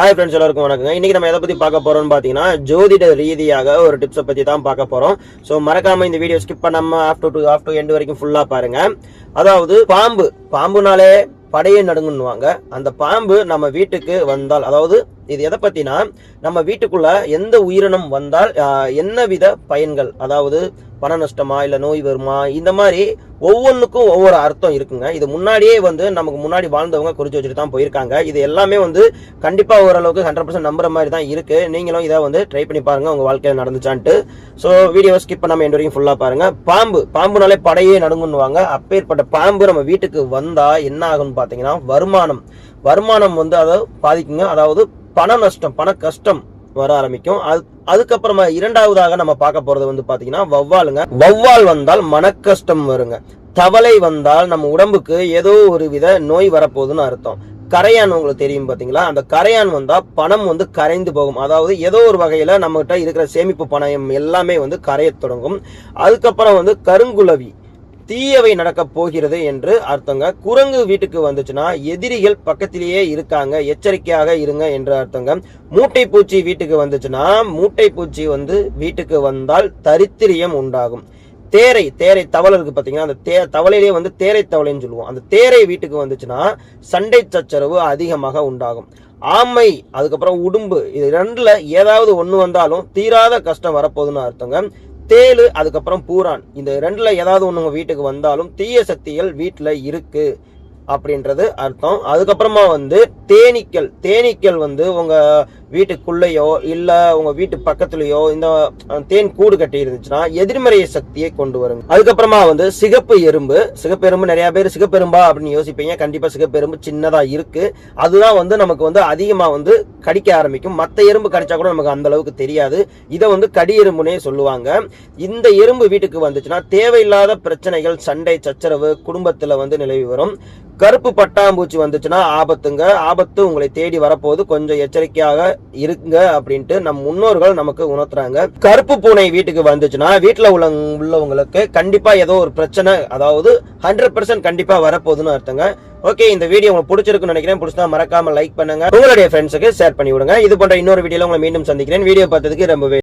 Hi friends எல்லாருக்கும் வணக்கங்க. இன்னைக்கு நம்ம எதை பத்தி பார்க்க போறோம்னு பாத்தீங்கன்னா ஜோதிட ரீதியாக ஒரு டிப்ஸை பத்தி தான் பார்க்க போறோம். ஸோ மறக்காம இந்த வீடியோ ஸ்கிப் பண்ணாம ஆஃப்டர் டு ஆஃப்டர் எண்டு வரைக்கும் ஃபுல்லா பாருங்க. அதாவது பாம்பு. பாம்புனாலே படையை நடுங்குன்னுவாங்க அந்த பாம்பு நம்ம வீட்டுக்கு வந்தால் அதாவது இது எதை பத்தினா நம்ம வீட்டுக்குள்ள எந்த உயிரினம் வந்தால் என்ன வித பயன்கள் அதாவது பண நஷ்டமா இல்ல நோய் வருமா இந்த மாதிரி ஒவ்வொன்றுக்கும் ஒவ்வொரு அர்த்தம் இருக்குங்க. இது முன்னாடியே வந்து நமக்கு முன்னாடி வாழ்ந்தவங்க குறிச்சு வச்சுட்டு தான் போயிருக்காங்க. இது எல்லாமே வந்து கண்டிப்பா ஓரளவுக்கு ஹண்ட்ரட் பர்சன்ட் நம்புற மாதிரி தான் இருக்கு. நீங்களும் இதை வந்து ட்ரை பண்ணி பாருங்க உங்க வாழ்க்கையில நடந்துச்சான்ட்டு. ஸோ வீடியோ ஸ்கிப் பண்ணாம எண்டு வரைக்கும் ஃபுல்லா பாருங்க. பாம்பு பாம்புனாலே படையே நடுங்குன்னுவாங்க. அப்பேற்பட்ட பாம்பு நம்ம வீட்டுக்கு வந்தா என்ன ஆகும்னு பாத்தீங்கன்னா வருமானம். வருமானம் வந்து அதை பாதிக்குங்க. அதாவது பண நஷ்டம் பண கஷ்டம் வர ஆரம்பிக்கும். அது அதுக்கப்புறமா இரண்டாவதாக நம்ம பார்க்க போறது வந்து பாத்தீங்கன்னா வௌவாலுங்க. வௌவால் வந்தால் மனக்கஷ்டம் வருங்க. தவளை வந்தால் நம்ம உடம்புக்கு ஏதோ ஒரு வித நோய் வரப்போகுதுன்னு அர்த்தம். கரையான் உங்களுக்கு தெரியும் பாத்தீங்களா? அந்த கரையான் வந்தா பணம் வந்து கரைந்து போகும். அதாவது ஏதோ ஒரு வகையில நம்மகிட்ட இருக்கிற சேமிப்பு பணம் எல்லாமே வந்து கரையத் தொடங்கும். அதுக்கப்புறம் வந்து கருங்குலவி தீயவை நடக்க போகிறது என்று அர்த்தங்க. குரங்கு வீட்டுக்கு வந்துச்சுன்னா எதிரிகள் பக்கத்திலேயே இருக்காங்க. எச்சரிக்கையாக இருங்க என்று அர்த்தங்க. மூட்டை பூச்சி வீட்டுக்கு வந்துச்சுன்னா மூட்டை பூச்சி வந்து வீட்டுக்கு வந்தால் தரித்திரியம் உண்டாகும். தேரை தேரை தவளை இருக்கு பார்த்தீங்கன்னா அந்த தே தவளையிலே வந்து தேரை தவளைன்னு சொல்லுவோம். அந்த தேரை வீட்டுக்கு வந்துச்சுன்னா சண்டை சச்சரவு அதிகமாக உண்டாகும். ஆமை அதுக்கப்புறம் உடும்பு இது ரெண்டுல ஏதாவது ஒன்று வந்தாலும் தீராத கஷ்டம் வரப்போகுதுன்னு அர்த்தங்க. தேளு அதுக்கப்புறம் பூரான். இந்த ரெண்டுல ஏதாவது ஒண்ணு உங்க வீட்டுக்கு வந்தாலும் தீய சக்திகள் வீட்டுல இருக்கு அப்படின்றது அர்த்தம். அதுக்கப்புறமா வந்து தேனீக்கள். தேனீக்கள் வந்து உங்க வீட்டுக்குள்ளேயோ இல்ல உங்க வீட்டு பக்கத்துலயோ இந்த தேன் கூடு கட்டி இருந்துச்சுன்னா எதிர்மறை சக்தியை கொண்டு வருங்க. அதுக்கப்புறமா வந்து சிகப்பு எறும்பு. சிகப்பு எறும்பு நிறைய பேர் சிகப்பெரும்பா அப்படின்னு யோசிப்பீங்க. கண்டிப்பா சிகப்பெரும்பு சின்னதாக சின்னதா இருக்கு. அதுதான் வந்து நமக்கு வந்து அதிகமா வந்து கடிக்க ஆரம்பிக்கும். மற்ற எறும்பு கடிச்சா கூட நமக்கு அந்த அளவுக்கு தெரியாது. இதை வந்து கடி எறும்புனே சொல்லுவாங்க. இந்த எறும்பு வீட்டுக்கு வந்துச்சுன்னா தேவையில்லாத பிரச்சனைகள் சண்டை சச்சரவு குடும்பத்தில் வந்து நிலவி வரும். கருப்பு பட்டாம்பூச்சி வந்துச்சுன்னா ஆபத்துங்க. ஆபத்து உங்களை தேடி வரப்போது கொஞ்சம் எச்சரிக்கையாக இருங்க அப்படின்ட்டு நம் முன்னோர்கள் நமக்கு உணர்த்துறாங்க. கருப்பு பூனை வீட்டுக்கு வந்துச்சுன்னா வீட்டுல உள்ள உள்ளவங்களுக்கு கண்டிப்பா ஏதோ ஒரு பிரச்சனை அதாவது ஹண்ட்ரட் பர்சன்ட் கண்டிப்பா வரப்போகுதுன்னு அர்த்தங்க. ஓகே இந்த வீடியோ உங்களுக்கு பிடிச்சிருக்குன்னு நினைக்கிறேன். பிடிச்சா மறக்காம லைக் பண்ணுங்க. உங்களுடைய ஃப்ரெண்ட்ஸுக்கு ஷேர் பண்ணி விடுங்க இது போன்ற இன்னொரு வீடியோல உங்களை மீண்டும் சந்திக்கிறேன். வீடியோ பார்த்ததுக்கு ரொம்பவே